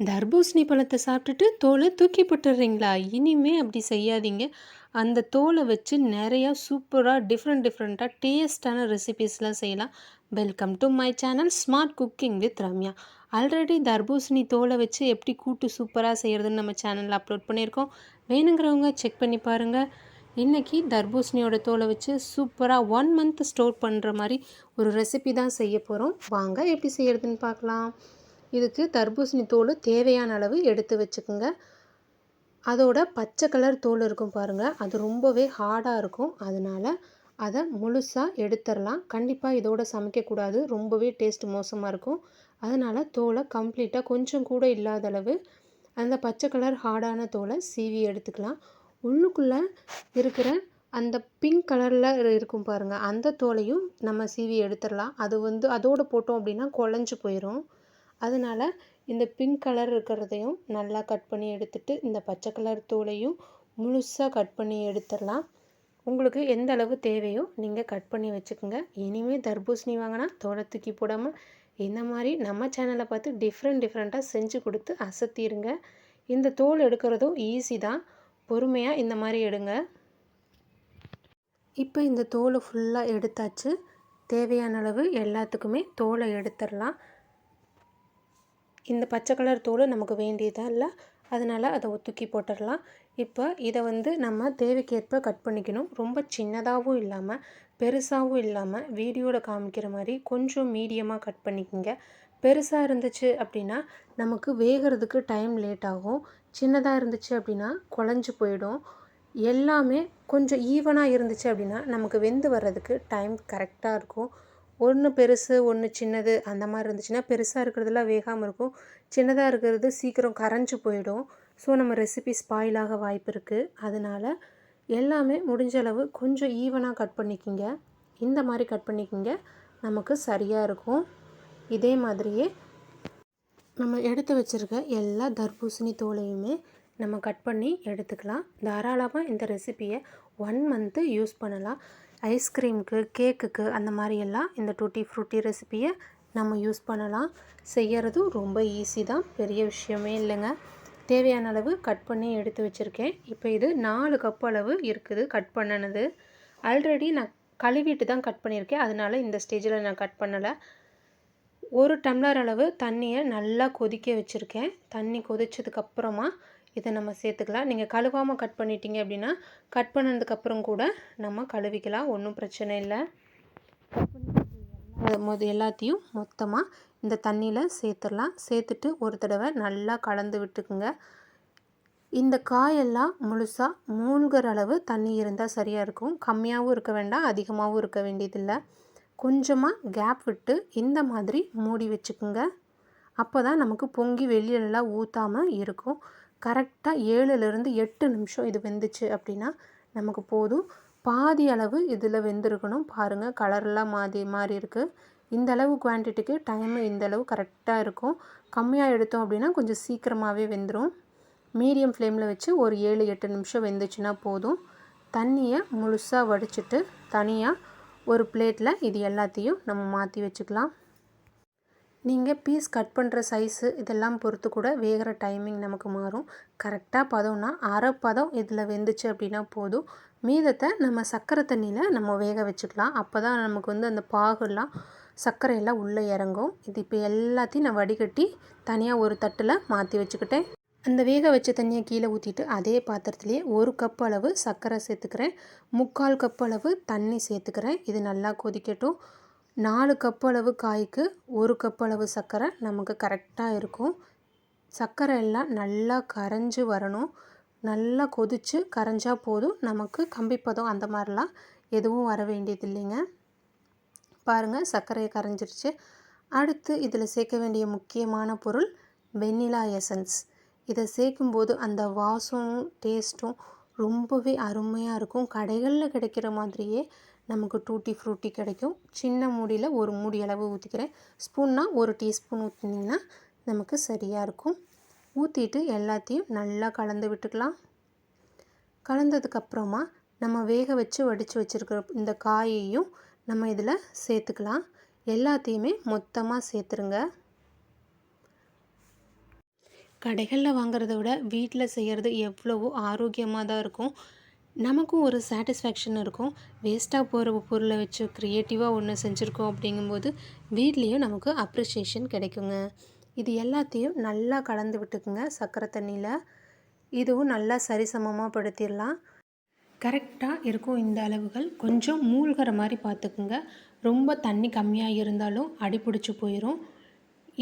தர்பூசணி பழத்தை சாப்பிட்டுட்டு தோலை தூக்கி போட்டுடுறீங்களா? இனிமே அப்படி செய்யாதீங்க. அந்த தோலை வச்சு நிறையா சூப்பராக டிஃப்ரெண்ட் டிஃப்ரெண்ட்டாக டேஸ்டான ரெசிபீஸ்லாம் செய்யலாம். Welcome to my channel smart cooking with Ramya already தர்பூசணி தோலை வச்சு எப்படி கூட்டு சூப்பராக செய்கிறதுன்னு நம்ம சேனலில் அப்லோட் பண்ணியிருக்கோம். வேணுங்கிறவங்க செக் பண்ணி பாருங்கள் இன்றைக்கி தர்பூசணியோட தோலை வச்சு சூப்பராக ஒன் மந்த் ஸ்டோர் பண்ணுற மாதிரி ஒரு ரெசிபி தான் செய்ய போகிறோம் வாங்க எப்படி செய்கிறதுன்னு பார்க்கலாம். இதுக்கு தர்பூசணி தோல் தேவையான அளவு எடுத்து வச்சுக்கோங்க. அதோட பச்சை கலர் தோல் இருக்கும் பாருங்கள் அது ரொம்பவே ஹார்டாக இருக்கும். அதனால் அதை முழுசாக எடுத்துடலாம். கண்டிப்பாக இதோட சமைக்கக்கூடாது ரொம்பவே டேஸ்ட் மோசமாக இருக்கும். அதனால் தோலை கம்ப்ளீட்டாக கொஞ்சம் கூட இல்லாத அளவு அந்த பச்சை கலர் ஹார்டான தோலை சீவி எடுத்துக்கலாம். உள்ளுக்குள்ளே இருக்கிற அந்த பிங்க் கலரில் இருக்கும் பாருங்கள் அந்த தோலையும் நம்ம சீவி எடுத்துடலாம். அது வந்து அதோடு போட்டோம் அப்படின்னா குழஞ்சி போயிடும் அதனால் இந்த பிங்க் கலர் இருக்கிறதையும் நல்லா கட் பண்ணி எடுத்துட்டு இந்த பச்சை கலர் தூளையும் முழுசாக கட் பண்ணி எடுத்துடலாம். உங்களுக்கு எந்த அளவு தேவையோ நீங்கள் கட் பண்ணி வச்சுக்கோங்க. இனிமேல் தர்பூசணி வாங்கினா தோலை தூக்கி போடாமல் இந்த மாதிரி நம்ம சேனலை பார்த்து டிஃப்ரெண்ட் டிஃப்ரெண்ட்டாக செஞ்சு கொடுத்து அசத்திடுங்க இந்த தோல் எடுக்கிறதும் ஈஸி தான். பொறுமையாக இந்த மாதிரி எடுங்க. இப்போ இந்த தோலை ஃபுல்லாக எடுத்தாச்சு. தேவையான அளவு எல்லாத்துக்குமே தோலை எடுத்துடலாம். இந்த பச்சை கலர் தோல் நமக்கு வேண்டியதாக இல்லை அதனால் அதை தூக்கி போட்டுடலாம். இப்போ இதை வந்து நம்ம தேவைக்கேற்ப கட் பண்ணிக்கணும். ரொம்ப சின்னதாகவும் இல்லாமல் பெருசாகவும் இல்லாமல் வீடியோவில் காமிக்கிற மாதிரி கொஞ்சம் மீடியமாக கட் பண்ணிக்கோங்க. பெருசாக இருந்துச்சு அப்படின்னா நமக்கு வேகிறதுக்கு டைம் லேட் ஆகும். சின்னதாக இருந்துச்சு அப்படின்னா குழஞ்சி போயிடும். எல்லாமே கொஞ்சம் ஈவனாக இருந்துச்சு அப்படின்னா நமக்கு வெந்து வர்றதுக்கு டைம் கரெக்டாக இருக்கும். ஒன்று பெருசு ஒன்று சின்னது அந்த மாதிரி இருந்துச்சுன்னா பெருசாக இருக்கிறதுலாம் வேகாமல் இருக்கும். சின்னதாக இருக்கிறது சீக்கிரம் கரைஞ்சி போயிடும். ஸோ நம்ம ரெசிபி ஸ்பாயில் ஆக வாய்ப்பு இருக்குது அதனால் எல்லாமே முடிஞ்ச அளவு கொஞ்சம் ஈவனாக கட் பண்ணிக்கிங்க. இந்த மாதிரி கட் பண்ணிக்கிங்க. நமக்கு சரியாக இருக்கும். இதே மாதிரியே நம்ம எடுத்து வச்சுருக்க எல்லா தர்பூசணி தோலையுமே நம்ம கட் பண்ணி எடுத்துக்கலாம். தாராளமாக இந்த ரெசிப்பியை ஒன் மந்த்து யூஸ் பண்ணலாம். ஐஸ்கிரீமுக்கு கேக்குக்கு அந்த மாதிரி எல்லாம் இந்த டூட்டி ஃப்ரூட்டி ரெசிப்பியை நம்ம யூஸ் பண்ணலாம். செய்கிறதும் ரொம்ப ஈஸி தான். பெரிய விஷயமே இல்லைங்க. தேவையான அளவு கட் பண்ணி எடுத்து வச்சுருக்கேன். இப்போ இது நாலு கப் அளவு இருக்குது கட் பண்ணினது. ஆல்ரெடி நான் கழுவிட்டு தான் கட் பண்ணியிருக்கேன். அதனால் இந்த ஸ்டேஜில் நான் கட் பண்ணலை. ஒரு டம்ளர் அளவு தண்ணியை நல்லா கொதிக்க வச்சுருக்கேன். தண்ணி கொதிச்சதுக்கப்புறமா இதை நம்ம சேர்த்துக்கலாம். நீங்கள் கழுவாமல் கட் பண்ணிட்டீங்க அப்படின்னா கட் பண்ணதுக்கப்புறம் கூட நம்ம கழுவிக்கலாம். ஒன்றும் பிரச்சனை இல்லை. மொத எல்லாத்தையும் மொத்தமாக இந்த தண்ணியில் சேர்த்துடலாம். சேர்த்துட்டு ஒரு தடவை நல்லா கலந்து விட்டுக்குங்க. இந்த காயெல்லாம் முழுசாக மூழ்கிற அளவு தண்ணி இருந்தால் சரியாக இருக்கும். கம்மியாகவும் இருக்க வேண்டாம் அதிகமாகவும் இருக்க வேண்டியதில்லை. கொஞ்சமாக கேப் விட்டு இந்த மாதிரி மூடி வச்சுக்குங்க. அப்போ தான் நமக்கு பொங்கி வெளியிலலாம் ஊற்றாமல் இருக்கும். கரெக்டாக ஏழுலேருந்து எட்டு நிமிஷம் இது வெந்துச்சு அப்படின்னா நமக்கு போதும். பாதி அளவு இதில் வெந்திருக்கணும். பாருங்கள் கலர்லாம் மாறி மாறி இருக்குது இந்த அளவு குவான்டிட்டிக்கு டைமு இந்த அளவு கரெக்டாக இருக்கும். கம்மியாக எடுத்தோம் அப்படின்னா கொஞ்சம் சீக்கிரமாகவே வெந்துடும் மீடியம் ஃப்ளேமில் வச்சு ஒரு ஏழு எட்டு நிமிஷம் வெந்துச்சுன்னா போதும். தண்ணியை முழுசாக வடிச்சிட்டு தனியாக ஒரு பிளேட்டில் இது எல்லாத்தையும் நம்ம மாற்றி வச்சுக்கலாம். நீங்கள் பீஸ் கட் பண்ணுற சைஸு இதெல்லாம் பொறுத்து கூட வேகிற டைமிங் நமக்கு மாறும். கரெக்டாக பதம்னா அரை பதம் இதில் வெந்துச்சு அப்படின்னா போதும். மீதத்தை நம்ம சர்க்கரை தண்ணியில் நம்ம வேக வச்சுக்கலாம். அப்போ தான் நமக்கு வந்து அந்த பாகுலாம் சர்க்கரையெல்லாம் உள்ளே இறங்கும். இது இப்போ எல்லாத்தையும் நான் வடிகட்டி தனியாக ஒரு தட்டில் மாற்றி வச்சுக்கிட்டேன். அந்த வேக வச்ச தண்ணியை கீழே ஊற்றிட்டு அதே பாத்திரத்துலேயே ஒரு கப் அளவு சர்க்கரை சேர்த்துக்கிறேன். முக்கால் கப் அளவு தண்ணி சேர்த்துக்கிறேன். இது நல்லா கொதிக்கட்டும். நாலு கப் அளவு காய்க்கு ஒரு கப் அளவு சர்க்கரை நமக்கு கரெக்டாக இருக்கும். சர்க்கரை எல்லாம் நல்லா கரைஞ்சி வரணும். நல்லா கொதித்து கரைஞ்சா போதும். நமக்கு கம்பிப்பதம் அந்த மாதிரிலாம் எதுவும் வர வேண்டியது இல்லைங்க. பாருங்கள் சர்க்கரையை கரைஞ்சிருச்சு. அடுத்து இதில் சேர்க்க வேண்டிய முக்கியமான பொருள் வெண்ணிலா எசன்ஸ். இதை சேர்க்கும்போது அந்த வாசமும் டேஸ்ட்டும் ரொம்பவே அருமையாக இருக்கும். கடைகளில் கிடைக்கிற மாதிரியே நமக்கு டூட்டி ஃப்ரூட்டி கிடைக்கும். சின்ன மூடியில் ஒரு மூடி அளவு ஊற்றிக்கிறேன் ஸ்பூன்னா ஒரு டீஸ்பூன் ஊற்றினீங்கன்னா நமக்கு சரியாக இருக்கும். ஊற்றிட்டு எல்லாத்தையும் நல்லா கலந்து விட்டுக்கலாம். கலந்ததுக்கப்புறமா நம்ம வேக வச்சு வடித்து வச்சுருக்கிற இந்த காயையும் நம்ம இதில் சேர்த்துக்கலாம். எல்லாத்தையுமே மொத்தமாக சேர்த்துருங்க. கடைகளில் வாங்குறத விட வீட்டில் செய்கிறது எவ்வளவோ ஆரோக்கியமாக தான் இருக்கும். நமக்கும் ஒரு சாட்டிஸ்ஃபேக்ஷன் இருக்கும். வேஸ்ட்டாக போகிற பொருளை வச்சு க்ரியேட்டிவாக ஒன்று செஞ்சுருக்கோம் அப்படிங்கும்போது வீட்லேயும் நமக்கு அப்ரிஷியேஷன் கிடைக்குங்க. இது எல்லாத்தையும் நல்லா கலந்து விட்டுக்குங்க சர்க்கரை தண்ணியில். இதுவும் நல்லா சரிசமமாக படுத்திடலாம். கரெக்டாக இருக்கும் இந்த அளவுகள். கொஞ்சம் மூழ்கிற மாதிரி பார்த்துக்குங்க. ரொம்ப தண்ணி கம்மியாக இருந்தாலும் அடிப்பிடிச்சு போயிடும்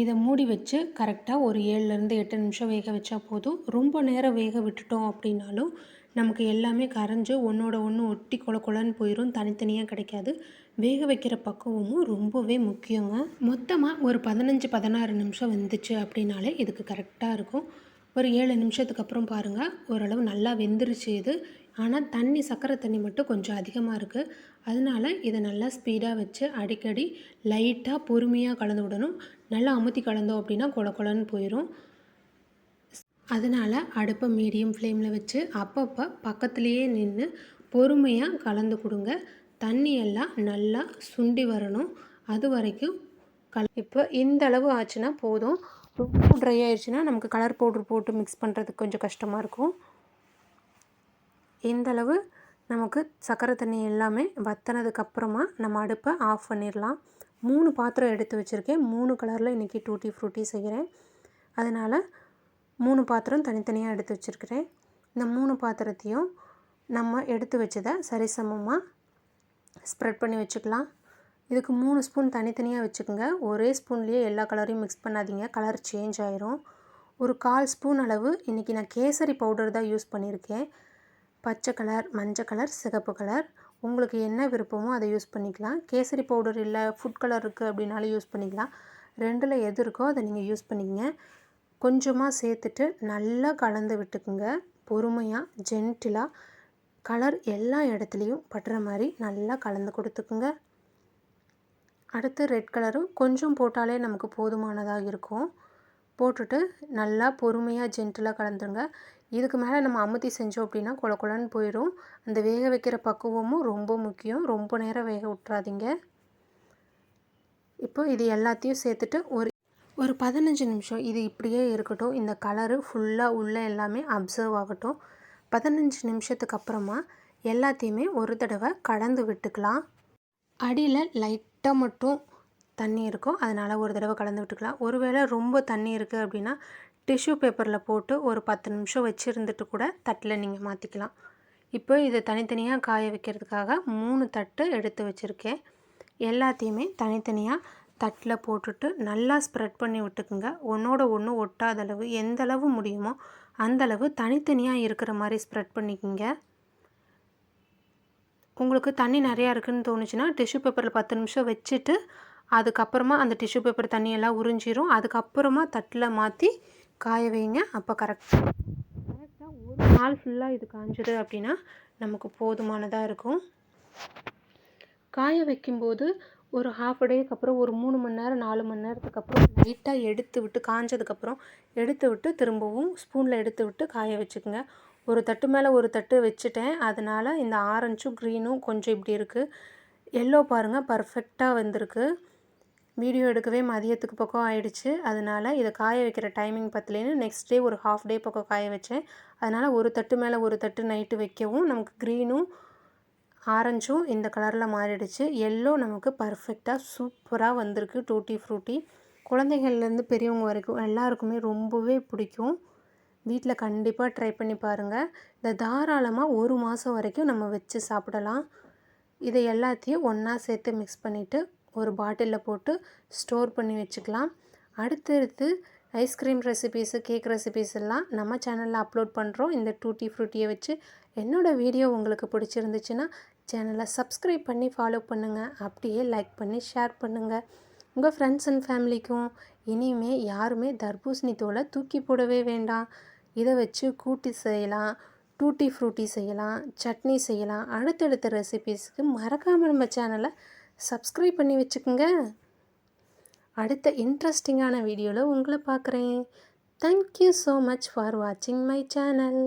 இதை மூடி வச்சு கரெக்டாக ஒரு ஏழுலேருந்து எட்டு நிமிஷம் வேக வச்சா போதும். ரொம்ப நேரம் வேக விட்டுட்டோம் அப்படின்னாலும் நமக்கு எல்லாமே கரைஞ்சி ஒன்றோட ஒன்று ஒட்டி கொல கொலன்னு போயிடும் தனித்தனியாக கிடைக்காது. வேக வைக்கிற பக்குவமும் ரொம்பவே முக்கியங்க. மொத்தமாக ஒரு பதினஞ்சு பதினாறு நிமிஷம் வந்துச்சு அப்படின்னாலே இதுக்கு கரெக்டாக இருக்கும். ஒரு ஏழு நிமிஷத்துக்கு அப்புறம் பாருங்கள் ஓரளவு நல்லா வெந்துருச்சு இது. ஆனால் தண்ணி சர்க்கரை தண்ணி மட்டும் கொஞ்சம் அதிகமாக இருக்குது அதனால இதை நல்லா ஸ்பீடாக வச்சு அடிக்கடி லைட்டாக பொறுமையாக கலந்து விடணும். நல்லா அமுத்தி கலந்தோம் அப்படின்னா கொல கொலன்னு போயிடும் அதனால் அடுப்பை மீடியம் ஃப்ளேமில் வச்சு அப்பப்போ பக்கத்துலேயே நின்று பொறுமையாக கலந்து கொடுங்க. தண்ணியெல்லாம் நல்லா சுண்டி வரணும். அது வரைக்கும் கல இப்போ இந்த அளவு ஆச்சுன்னா போதும். ரொம்ப ட்ரை ஆயிடுச்சுன்னா நமக்கு கலர் பவுட்ரு போட்டு மிக்ஸ் பண்ணுறதுக்கு கொஞ்சம் கஷ்டமாக இருக்கும். இந்தளவு நமக்கு சர்க்கரை தண்ணி எல்லாமே வற்றினதுக்கப்புறமா நம்ம அடுப்பை ஆஃப் பண்ணிடலாம். மூணு பாத்திரம் எடுத்து வச்சுருக்கேன். மூணு கலரில் இன்றைக்கி டூட்டி ஃப்ரூட்டி செய்கிறேன் அதனால் மூணு பாத்திரம் தனித்தனியாக எடுத்து வச்சுருக்கிறேன். இந்த மூணு பாத்திரத்தையும் நம்ம எடுத்து வச்சதை சரிசமமாக ஸ்ப்ரெட் பண்ணி வச்சுக்கலாம். இதுக்கு மூணு ஸ்பூன் தனித்தனியாக வச்சுக்கோங்க. ஒரே ஸ்பூன்லேயே எல்லா கலரையும் மிக்ஸ் பண்ணாதீங்க. கலர் சேஞ்ச் ஆயிரும். ஒரு கால் ஸ்பூன் அளவு இன்றைக்கி நான் கேசரி பவுடர் தான் யூஸ் பண்ணியிருக்கேன். பச்சை கலர் மஞ்சள் கலர் சிகப்பு கலர் உங்களுக்கு என்ன விருப்பமோ அதை யூஸ் பண்ணிக்கலாம். கேசரி பவுடர் இல்லை ஃபுட் கலர் இருக்குது அப்படின்னாலும் யூஸ் பண்ணிக்கலாம். ரெண்டில் எது இருக்கோ அதை நீங்கள் யூஸ் பண்ணிக்கங்க. கொஞ்சமாக சேர்த்துட்டு நல்லா கலந்து விட்டுக்குங்க. பொறுமையாக ஜென்டிலாக கலர் எல்லா இடத்துலையும் படுற மாதிரி நல்லா கலந்து கொடுத்துக்குங்க. அடுத்து ரெட் கலரும் கொஞ்சம் போட்டாலே நமக்கு போதுமானதாக இருக்கும். போட்டுட்டு நல்லா பொறுமையாக ஜென்டிலாக கலந்துருங்க. இதுக்கு மேலே நம்ம அமுத்தி செஞ்சோம் அப்படின்னா குள கொலன்னு போயிடும் அந்த வேக வைக்கிற பக்குவமும் ரொம்ப முக்கியம். ரொம்ப நேரம் வேக விட்றாதீங்க இப்போ இது எல்லாத்தையும் சேர்த்துட்டு ஒரு ஒரு பதினஞ்சு நிமிஷம் இது இப்படியே இருக்கட்டும். இந்த கலரு ஃபுல்லாக உள்ளே எல்லாமே அப்சர்வ் ஆகட்டும். பதினஞ்சு நிமிஷத்துக்கு அப்புறமா எல்லாத்தையுமே ஒரு தடவை கலந்து விட்டுக்கலாம். அடியில் லைட்டாக மட்டும் தண்ணி இருக்கும். அதனால் ஒரு தடவை கலந்து விட்டுக்கலாம். ஒருவேளை ரொம்ப தண்ணி இருக்குது அப்படின்னா டிஷ்யூ பேப்பரில் போட்டு ஒரு பத்து நிமிஷம் வச்சுருந்துட்டு கூட தட்டில் நீங்கள் மாற்றிக்கலாம் இப்போ இதை தனித்தனியாக காய வைக்கிறதுக்காக மூணு தட்டு எடுத்து வச்சுருக்கேன். எல்லாத்தையுமே தனித்தனியாக தட்டில் போட்டுட்டு நல்லா ஸ்ப்ரெட் பண்ணி விட்டுக்குங்க. ஒன்றோட ஒன்று ஒட்டாத அளவு எந்த அளவு முடியுமோ அந்தளவு தனித்தனியாக இருக்கிற மாதிரி ஸ்ப்ரெட் பண்ணிக்கோங்க. உங்களுக்கு தண்ணி நிறையா இருக்குதுன்னு தோணுச்சுன்னா டிஷ்யூ பேப்பரில் பத்து நிமிஷம் வச்சுட்டு அதுக்கப்புறமா அந்த டிஷ்யூ பேப்பர் தண்ணியெல்லாம் உறிஞ்சிரும். அதுக்கப்புறமா தட்டில் மாற்றி காய வைங்க. அப்போ கரெக்டாக கரெக்டாக ஒரு நாள் ஃபுல்லாக இது காஞ்சது அப்படின்னா நமக்கு போதுமானதாக இருக்கும். காய வைக்கும்போது ஒரு ஹாஃப் டேக்கு அப்புறம் ஒரு மூணு மணி நேரம் நாலு மணி நேரத்துக்கு அப்புறம் லைட்டாக எடுத்து விட்டு காஞ்சதுக்கப்புறம் எடுத்து விட்டு திரும்பவும் ஸ்பூனில் எடுத்து விட்டு காய வச்சுக்கோங்க. ஒரு தட்டு மேலே ஒரு தட்டு வச்சுட்டேன். அதனால் இந்த ஆரஞ்சும் க்ரீனும் கொஞ்சம் இப்படி இருக்குது எல்லோ பாருங்கள் பர்ஃபெக்டாக வந்திருக்கு. வீடியோ எடுக்கவே மதியத்துக்கு பக்கம் ஆயிடுச்சு. அதனால் இதை காய வைக்கிற டைமிங் பத்தலேன்னு நெக்ஸ்ட் டே ஒரு ஹாஃப் டே பக்கம் காய வச்சேன். அதனால் ஒரு தட்டு மேலே ஒரு தட்டு நைட்டு வைக்கவும் நமக்கு க்ரீனும் ஆரஞ்சும் இந்த கலரில் மாறிடுச்சு. எல்லோ நமக்கு பர்ஃபெக்டாக சூப்பராக வந்திருக்கு. டூட்டி ஃப்ரூட்டி குழந்தைகள்லேருந்து பெரியவங்க வரைக்கும் எல்லாருக்குமே ரொம்பவே பிடிக்கும். வீட்டில் கண்டிப்பாக ட்ரை பண்ணி பாருங்கள் இதை தாராளமாக ஒரு மாதம் வரைக்கும் நம்ம வச்சு சாப்பிடலாம். இதை எல்லாத்தையும் ஒன்றா சேர்த்து மிக்ஸ் பண்ணிவிட்டு ஒரு பாட்டிலில் போட்டு ஸ்டோர் பண்ணி வச்சுக்கலாம். அடுத்தடுத்து ஐஸ்கிரீம் ரெசிபீஸு கேக் ரெசிபீஸ் எல்லாம் நம்ம சேனலில் அப்லோட் பண்ணுறோம் இந்த டூட்டி ஃப்ரூட்டியை வச்சு என்னோடய வீடியோ உங்களுக்கு பிடிச்சிருந்துச்சுன்னா சேனலை சப்ஸ்கிரைப் பண்ணி ஃபாலோ பண்ணுங்கள் அப்படியே லைக் பண்ணி ஷேர் பண்ணுங்கள் உங்கள் ஃப்ரெண்ட்ஸ் அண்ட் ஃபேமிலிக்கும் இனிமே யாருமே தர்பூசணி தோலை தூக்கி போடவே வேண்டாம். இதை வச்சு கூட்டி செய்யலாம் டூட்டி ஃப்ரூட்டி செய்யலாம் சட்னி செய்யலாம். அடுத்தடுத்த ரெசிபீஸ்க்கு மறக்காமல் நம்ம சேனலை சப்ஸ்கிரைப் பண்ணி வச்சுக்கோங்க. அடுத்த இன்ட்ரெஸ்டிங்கான வீடியோவில் உங்களை பார்க்குறேன். Thank you so much for வாட்சிங் மை சேனல்